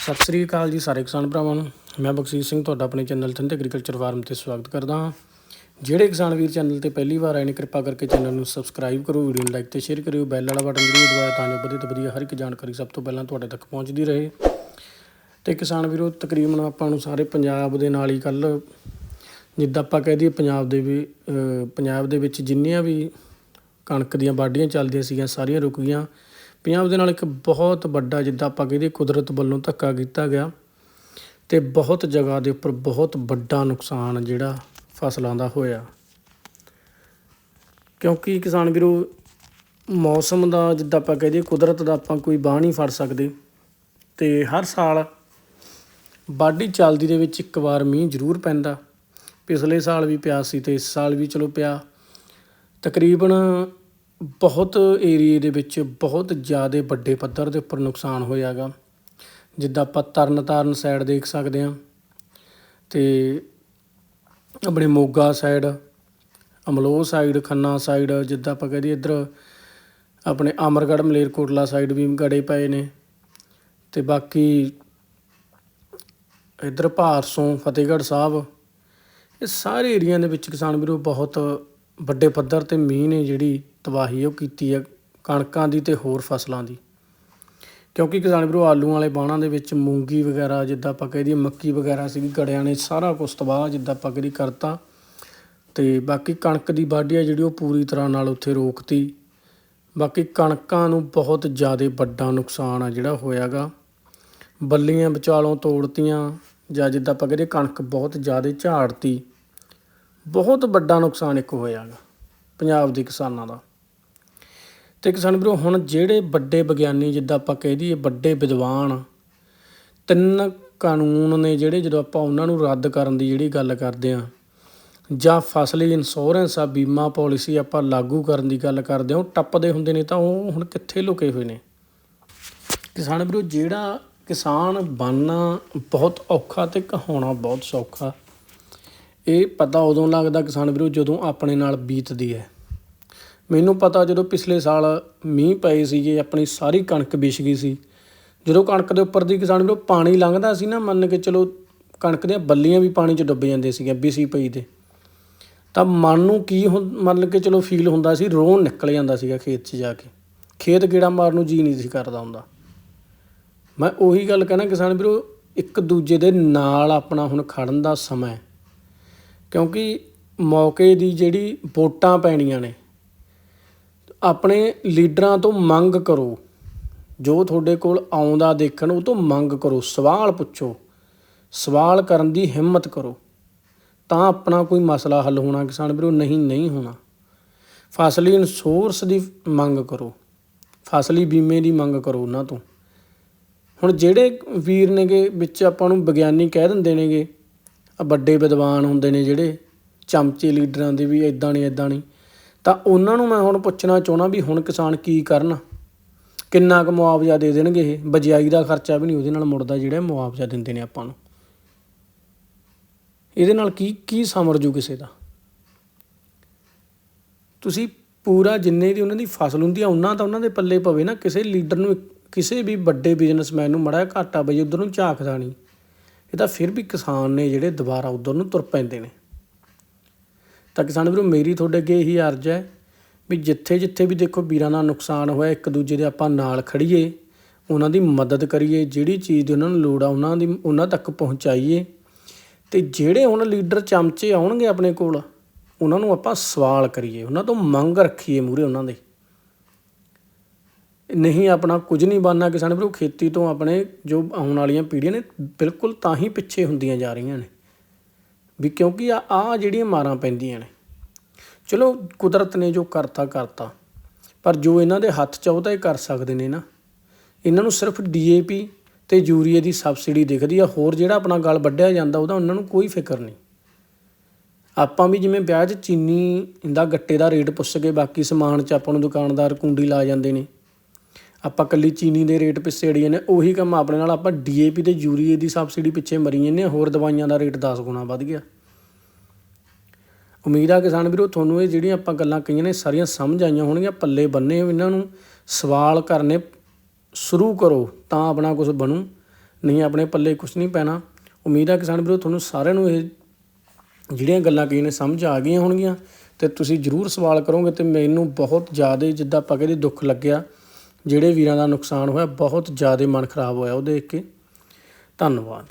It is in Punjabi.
ਸਤਿ ਸ੍ਰੀ ਅਕਾਲ ਜੀ ਸਾਰੇ ਕਿਸਾਨ ਭਰਾਵਾਂ ਨੂੰ। ਮੈਂ ਬਖਸ਼ੀਸ਼ ਸਿੰਘ ਤੁਹਾਡਾ ਆਪਣੇ ਚੈਨਲ ਥੰਦ ਐਗਰੀਕਲਚਰ ਫਾਰਮ ਤੇ ਸਵਾਗਤ ਕਰਦਾ ਹਾਂ। ਜਿਹੜੇ ਕਿਸਾਨ ਵੀਰ ਚੈਨਲ ਤੇ ਪਹਿਲੀ ਵਾਰ ਆਏ ਨੇ, ਕਿਰਪਾ ਕਰਕੇ ਚੈਨਲ ਨੂੰ ਸਬਸਕ੍ਰਾਈਬ ਕਰੋ ਵੀਡੀਓ ਨੂੰ ਲਾਈਕ ਤੇ ਸ਼ੇਅਰ ਕਰਿਓ ਬੈਲ ਵਾਲਾ ਬਟਨ ਜ਼ਰੂਰ ਦਬਾਓ ਤਾਂ ਜੋ ਵਧੀਆ ਤੋਂ ਵਧੀਆ ਹਰ ਇੱਕ ਜਾਣਕਾਰੀ ਸਭ ਤੋਂ ਪਹਿਲਾਂ ਤੁਹਾਡੇ ਤੱਕ ਪਹੁੰਚਦੀ ਰਹੇ। ਤੇ ਕਿਸਾਨ ਵੀਰੋ, ਤਕਰੀਬਨ ਆਪਾਂ ਨੂੰ ਸਾਰੇ ਪੰਜਾਬ ਦੇ ਨਾਲ ਹੀ ਕੱਲ ਜਿੱਦਾਂ ਆਪਾਂ ਕਹਿ ਦਈਏ ਪੰਜਾਬ ਦੇ ਵੀ ਪੰਜਾਬ ਦੇ ਵਿੱਚ ਜਿੰਨੀਆਂ ਵੀ ਕਣਕ ਦੀਆਂ ਵਾਢੀਆਂ ਚੱਲਦੀਆਂ ਸੀਗੀਆਂ, ਸਾਰੀਆਂ ਰੁਕ ਗਈਆਂ। ਪੰਜਾਬ ਦੇ ਨਾਲ ਇੱਕ ਬਹੁਤ ਵੱਡਾ, ਜਿੱਦਾਂ ਆਪਾਂ ਕਹਿੰਦੇ ਕੁਦਰਤ ਵੱਲੋਂ ਧੱਕਾ ਕੀਤਾ ਗਿਆ ਤੇ ਬਹੁਤ ਜਗ੍ਹਾ ਦੇ ਉੱਪਰ ਬਹੁਤ ਵੱਡਾ ਨੁਕਸਾਨ ਜਿਹੜਾ ਫਸਲਾਂ ਦਾ ਹੋਇਆ। ਕਿਉਂਕਿ ਕਿਸਾਨ ਵੀਰੋ, ਮੌਸਮ ਦਾ ਜਿੱਦਾਂ ਆਪਾਂ ਕਹਦੇ ਕੁਦਰਤ ਦਾ ਆਪਾਂ ਕੋਈ ਬਾਹ ਨਹੀਂ ਫੜ ਸਕਦੇ ਤੇ ਹਰ ਸਾਲ ਵਾਢੀ ਚੱਲਦੀ ਦੇ ਵਿੱਚ ਇੱਕ ਵਾਰ ਮੀਂਹ ਜ਼ਰੂਰ ਪੈਂਦਾ। ਪਿਛਲੇ ਸਾਲ ਵੀ ਪਿਆ ਸੀ ਤੇ ਇਸ ਸਾਲ ਵੀ ਚਲੋ ਪਿਆ। ਤਕਰੀਬਨ ਬਹੁਤ ਏਰੀਏ ਦੇ ਵਿੱਚ ਬਹੁਤ ਜ਼ਿਆਦਾ ਵੱਡੇ ਪੱਧਰ ਦੇ ਉੱਪਰ ਨੁਕਸਾਨ ਹੋਇਆ ਗਾ ਜਿੱਦਾਂ ਆਪਾਂ ਤਰਨ ਤਾਰਨ ਸਾਈਡ ਦੇਖ ਸਕਦੇ ਹਾਂ ਅਤੇ ਆਪਣੇ Moga side Amloh side Khanna side ਜਿੱਦਾਂ ਆਪਾਂ ਕਹਿ ਦਈਏ ਇੱਧਰ ਆਪਣੇ ਅਮਰਗੜ੍ਹ, ਮਲੇਰਕੋਟਲਾ ਸਾਈਡ ਵੀ ਗੜੇ ਪਏ ਨੇ ਅਤੇ ਬਾਕੀ ਇੱਧਰ ਭਾਰਸੋਂ ਫਤਿਹਗੜ੍ਹ ਸਾਹਿਬ, ਇਹ ਸਾਰੇ ਏਰੀਆ ਦੇ ਵਿੱਚ ਕਿਸਾਨ ਵੀਰੋ ਬਹੁਤ ਵੱਡੇ ਪੱਧਰ ਤੇ ਮੀਂਹ ਨੇ ਜਿਹੜੀ ਤਬਾਹੀ ਉਹ ਕੀਤੀ ਹੈ ਕਣਕਾਂ ਦੀ ਤੇ ਹੋਰ ਫਸਲਾਂ ਦੀ। ਕਿਉਂਕਿ ਕਿਸਾਨ ਵੀਰੋ ਆਲੂ ਵਾਲੇ ਬਾਣਾਂ ਦੇ ਵਿੱਚ ਮੂੰਗੀ ਵਗੈਰਾ ਜਿੱਦਾਂ ਆਪਾਂ ਕਹਿ ਦਈਏ, ਮੱਕੀ ਵਗੈਰਾ ਸੀ ਗੜਿਆਂ ਨੇ ਸਾਰਾ ਕੁਝ ਤਬਾਹ ਜਿੱਦਾਂ ਆਪਾਂ ਕਹਦੀ ਕਰਤਾ। ਤੇ ਬਾਕੀ ਕਣਕ ਦੀ ਵਾਢੀ ਆ ਜਿਹੜੀ ਉਹ ਪੂਰੀ ਤਰ੍ਹਾਂ ਨਾਲ ਉੱਥੇ ਰੋਕਤੀ। ਬਾਕੀ ਕਣਕਾਂ ਨੂੰ ਬਹੁਤ ਜ਼ਿਆਦਾ ਵੱਡਾ ਨੁਕਸਾਨ ਆ ਜਿਹੜਾ ਹੋਇਆਗਾ। ਬੱਲੀਆਂ ਵਿਚਾਲੋਂ ਤੋੜਤੀਆਂ ਜਾਂ ਜਿੱਦਾਂ ਆਪਾਂ ਕਹਿੰਦੇ ਕਣਕ ਬਹੁਤ ਜ਼ਿਆਦਾ ਝਾੜਤੀ। ਬਹੁਤ ਵੱਡਾ ਨੁਕਸਾਨ ਇੱਕ ਹੋਇਆਗਾ ਪੰਜਾਬ ਦੇ ਕਿਸਾਨਾਂ ਦਾ। ਤੇ ਕਿਸਾਨ ਵੀਰੋ ਹੁਣ ਜਿਹੜੇ ਵੱਡੇ ਵਿਗਿਆਨੀ ਜਿੱਦਾਂ ਆਪਾਂ ਕਹਿ ਦਈਏ ਵੱਡੇ ਵਿਦਵਾਨ ਤਿੰਨ ਕਾਨੂੰਨ ਨੇ ਜਿਹੜੇ ਜਦੋਂ ਆਪਾਂ ਉਹਨਾਂ ਨੂੰ ਰੱਦ ਕਰਨ ਦੀ ਜਿਹੜੀ ਗੱਲ ਕਰਦੇ ਆ, ਜਾਂ ਫਸਲੀ ਇੰਸ਼ੋਰੈਂਸ ਆ, ਬੀਮਾ ਪਾਲਿਸੀ ਆਪਾਂ ਲਾਗੂ ਕਰਨ ਦੀ ਗੱਲ ਕਰਦੇ ਆ, ਉਹ ਟੱਪਦੇ ਹੁੰਦੇ ਨੇ ਤਾਂ ਉਹ ਹੁਣ ਕਿੱਥੇ ਲੁਕੇ ਹੋਏ ਨੇ? ਕਿਸਾਨ ਵੀਰੋ, ਜਿਹੜਾ ਕਿਸਾਨ ਬਣਨਾ ਬਹੁਤ ਔਖਾ ਤੇ ਕਹਾਉਣਾ ਬਹੁਤ ਸੌਖਾ, ਇਹ ਪਤਾ ਉਦੋਂ ਲੱਗਦਾ ਕਿਸਾਨ ਵੀਰੋ ਜਦੋਂ ਆਪਣੇ ਨਾਲ ਬੀਤਦੀ ਹੈ। ਮੈਨੂੰ ਪਤਾ ਜਦੋਂ ਪਿਛਲੇ ਸਾਲ ਮੀਂਹ ਪਏ ਸੀਗੇ, ਆਪਣੀ ਸਾਰੀ ਕਣਕ ਵਿਛ ਗਈ ਸੀ। ਜਦੋਂ ਕਣਕ ਦੇ ਉੱਪਰ ਦੀ ਕਿਸਾਨ ਵੀਰੋ ਪਾਣੀ ਲੰਘਦਾ ਸੀ ਨਾ, ਮੰਨ ਕੇ ਚਲੋ ਕਣਕ ਦੀਆਂ ਬੱਲੀਆਂ ਵੀ ਪਾਣੀ 'ਚ ਡੁੱਬ ਜਾਂਦੇ ਸੀਗੇ ਬਿਸੀ ਪਈ ਤੇ। ਤਾਂ ਮਨ ਨੂੰ ਕੀ ਹੁੰ- ਮੰਨ ਕੇ ਚਲੋ ਫੀਲ ਹੁੰਦਾ ਸੀ, ਰੋਣ ਨਿਕਲ ਜਾਂਦਾ ਸੀਗਾ ਖੇਤ 'ਚ ਜਾ ਕੇ। ਖੇਤ ਗੇੜਾ ਮਾਰਨ ਨੂੰ ਜੀ ਨਹੀਂ ਸੀ ਕਰਦਾ ਹੁੰਦਾ। ਮੈਂ ਉਹੀ ਗੱਲ ਕਹਿਣਾ ਕਿਸਾਨ ਵੀਰੋ, ਇੱਕ ਦੂਜੇ ਦੇ ਨਾਲ ਆਪਣਾ ਹੁਣ ਖੜਨ ਦਾ ਸਮਾਂ ਕਿਉਂਕਿ ਮੌਕੇ ਦੀ ਜਿਹੜੀ ਵੋਟਾਂ ਪੈਣੀਆਂ ਨੇ ਆਪਣੇ ਲੀਡਰਾਂ ਤੋਂ ਮੰਗ ਕਰੋ। ਜੋ ਤੁਹਾਡੇ ਕੋਲ ਆਉਂਦਾ ਦੇਖਣ, ਉਹ ਤੋਂ ਮੰਗ ਕਰੋ। ਸਵਾਲ ਪੁੱਛੋ। ਸਵਾਲ ਕਰਨ ਦੀ ਹਿੰਮਤ ਕਰੋ। ਤਾਂ ਆਪਣਾ ਕੋਈ ਮਸਲਾ ਹੱਲ ਹੋਣਾ ਕਿਸਾਨ ਵੀਰੋ? ਨਹੀਂ ਨਹੀਂ ਹੋਣਾ। ਫਸਲੀ ਇਨਸੋਰਸ ਦੀ ਮੰਗ ਕਰੋ। ਫਸਲੀ ਬੀਮੇ ਦੀ ਮੰਗ ਕਰੋ ਉਹਨਾਂ ਤੋਂ। ਹੁਣ ਜਿਹੜੇ ਵੀਰ ਨੇਗੇ, ਵਿੱਚ ਆਪਾਂ ਨੂੰ ਵਿਗਿਆਨੀ ਕਹਿ ਦਿੰਦੇ ਨੇਗੇ ਵੱਡੇ ਵਿਦਵਾਨ ਹੁੰਦੇ ਨੇ ਜਿਹੜੇ, ਚਮਚੇ ਲੀਡਰਾਂ ਦੇ ਵੀ ਇਦਾਂ ਨਹੀਂ ਇਦਾਂ ਨਹੀਂ ਤਾਂ ਉਹਨਾਂ ਨੂੰ ਮੈਂ ਹੁਣ ਪੁੱਛਣਾ ਚਾਹਣਾ ਵੀ ਹੁਣ ਕਿਸਾਨ ਕੀ ਕਰਨ? ਕਿੰਨਾ ਕੁ ਮੁਆਵਜ਼ਾ ਦੇ ਦੇਣਗੇ ਇਹ? ਬਜਾਈ ਦਾ ਖਰਚਾ ਵੀ ਨਹੀਂ ਉਹਦੇ ਨਾਲ ਮੁੜਦਾ ਜਿਹੜਾ ਮੁਆਵਜ਼ਾ ਦਿੰਦੇ ਨੇ ਆਪਾਂ ਨੂੰ। ਇਹਦੇ ਨਾਲ ਕੀ ਕੀ ਸਮਰ ਜੂ ਕਿਸੇ ਦਾ? ਤੁਸੀਂ ਪੂਰਾ ਜਿੰਨੇ ਦੀ ਉਹਨਾਂ ਦੀ ਫਸਲ ਹੁੰਦੀ ਆ, ਉਹਨਾਂ ਤਾਂ ਉਹਨਾਂ ਦੇ ਪੱਲੇ ਪਵੇ ਨਾ। ਕਿਸੇ ਲੀਡਰ ਨੂੰ ਕਿਸੇ ਵੀ ਵੱਡੇ ਬਿਜ਼ਨਸਮੈਨ ਨੂੰ ਮੜਾ ਘਾਟਾ ਬਈ ਉਧਰ ਨੂੰ ਝਾਕਦਾ ਨਹੀਂ। ਇਹ ਤਾਂ ਫਿਰ ਵੀ ਕਿਸਾਨ ਨੇ ਜਿਹੜੇ ਦੁਬਾਰਾ ਉਧਰ ਨੂੰ ਤੁਰ ਪੈਂਦੇ ਨੇ। ਤਾਂ ਕਿਸਾਨ ਵੀਰੋ, ਮੇਰੀ ਤੁਹਾਡੇ ਅੱਗੇ ਇਹੀ ਅਰਜ਼ ਹੈ ਵੀ ਜਿੱਥੇ ਜਿੱਥੇ ਵੀ ਦੇਖੋ ਵੀਰਾਂ ਦਾ ਨੁਕਸਾਨ ਹੋਇਆ, ਇੱਕ ਦੂਜੇ ਦੇ ਆਪਾਂ ਨਾਲ ਖੜੀਏ, ਉਹਨਾਂ ਦੀ ਮਦਦ ਕਰੀਏ, ਜਿਹੜੀ ਚੀਜ਼ ਦੀ ਉਹਨਾਂ ਨੂੰ ਲੋੜ ਆ, ਉਹਨਾਂ ਦੀ, ਉਹਨਾਂ ਤੱਕ ਪਹੁੰਚਾਈਏ। ਤੇ ਜਿਹੜੇ ਹੁਣ ਲੀਡਰ ਚਮਚੇ ਆਉਣਗੇ ਆਪਣੇ ਕੋਲ, ਉਹਨਾਂ ਨੂੰ ਆਪਾਂ ਸਵਾਲ ਕਰੀਏ, ਉਹਨਾਂ ਤੋਂ ਮੰਗ ਰੱਖੀਏ ਮੂਰੇ ਉਹਨਾਂ ਦੇ। ਨਹੀਂ, ਆਪਣਾ ਕੁਝ ਨਹੀਂ ਬਣਨਾ ਕਿਸਾਨ ਵੀਰੋ, ਖੇਤੀ ਤੋਂ ਆਪਣੇ ਜੋ ਆਉਣ ਵਾਲੀਆਂ ਪੀੜ੍ਹੀਆਂ ਨੇ, ਬਿਲਕੁਲ ਤਾਂ ਹੀ ਪਿੱਛੇ ਹੁੰਦੀਆਂ ਜਾ ਰਹੀਆਂ ਨੇ। ਵੀ ਕਿਉਂਕਿ ਆ ਆ ਜਿਹੜੀਆਂ ਮਾਰਾਂ ਪੈਂਦੀਆਂ ਨੇ। ਚਲੋ ਕੁਦਰਤ ਨੇ ਜੋ ਕਰਤਾ ਕਰਤਾ। ਪਰ ਜੋ ਇਹਨਾਂ ਦੇ ਹੱਥ 'ਚ ਉਹ ਤਾਂ ਇਹ ਕਰ ਸਕਦੇ ਨੇ ਨਾ। ਇਹਨਾਂ ਨੂੰ ਸਿਰਫ ਡੀਏਪੀ ਤੇ ਯੂਰੀਏ ਦੀ ਸਬਸਿਡੀ ਦਿਖਦੀ ਆ। ਹੋਰ ਜਿਹੜਾ ਆਪਣਾ ਗਲ ਵੱਢਿਆ ਜਾਂਦਾ, ਉਹਦਾ ਉਹਨਾਂ ਨੂੰ ਕੋਈ ਫਿਕਰ ਨਹੀਂ। ਆਪਾਂ ਵੀ ਜਿਵੇਂ ਵਿਆਹ 'ਚ ਚੀਨੀ ਦਾ ਗੱਟੇ ਦਾ ਰੇਟ ਪੁੱਛ ਕੇ ਬਾਕੀ ਸਮਾਨ 'ਚ ਆਪਾਂ ਨੂੰ ਦੁਕਾਨਦਾਰ ਕੁੰਡੀ ਲਾ ਜਾਂਦੇ ਨੇ। ਆਪਾਂ ਕੱਲੀ ਚੀਨੀ ਦੇ ਰੇਟ ਪਿੱਛੇ ਅੜੀਏ ਨੇ, ਉਹੀ ਕੰਮ ਆਪਣੇ ਨਾਲ ਆਪਾਂ ਡੀਏਪੀ ਤੇ ਯੂਰੀਏ ਦੀ ਸਬਸਿਡੀ ਪਿੱਛੇ ਮਰੀਏ ਨੇ ਹੋਰ ਦਵਾਈਆਂ ਦਾ ਰੇਟ 10 ਗੁਣਾ ਵੱਧ ਗਿਆ। ਉਮੀਦ ਆ ਕਿਸਾਨ ਵੀਰੋ, ਤੁਹਾਨੂੰ ਇਹ ਜਿਹੜੀਆਂ ਆਪਾਂ ਗੱਲਾਂ ਕਹੀਆਂ ਨੇ, ਸਾਰੀਆਂ ਸਮਝ ਆਈਆਂ ਹੋਣਗੀਆਂ, ਪੱਲੇ ਬੰਨੇ ਇਹਨਾਂ ਨੂੰ, ਸਵਾਲ ਕਰਨੇ ਸ਼ੁਰੂ ਕਰੋ ਤਾਂ ਆਪਣਾ ਕੁਝ ਬਣੂ, ਨਹੀਂ ਆਪਣੇ ਪੱਲੇ ਕੁਝ ਨਹੀਂ ਪੈਣਾ। ਉਮੀਦ ਆ ਕਿਸਾਨ ਵੀਰੋ, ਤੁਹਾਨੂੰ ਸਾਰਿਆਂ ਨੂੰ ਇਹ ਜਿਹੜੀਆਂ ਗੱਲਾਂ ਕਹੀਆਂ ਨੇ ਸਮਝ ਆ ਗਈਆਂ ਹੋਣਗੀਆਂ, ਤੇ ਤੁਸੀਂ ਜਰੂਰ ਸਵਾਲ ਕਰੋਗੇ ਤੇ ਮੈਨੂੰ ਬਹੁਤ ਜ਼ਿਆਦਾ ਜਿੱਦਾਂ ਆਪਾਂ ਕਹਿੰਦੇ ਦੁੱਖ ਲੱਗਿਆ ਜਿਹੜੇ ਵੀਰਾਂ ਦਾ ਨੁਕਸਾਨ ਹੋਇਆ ਬਹੁਤ ਜ਼ਿਆਦਾ ਮਨ ਖਰਾਬ ਹੋਇਆ ਉਹ ਦੇਖ ਕੇ। ਧੰਨਵਾਦ।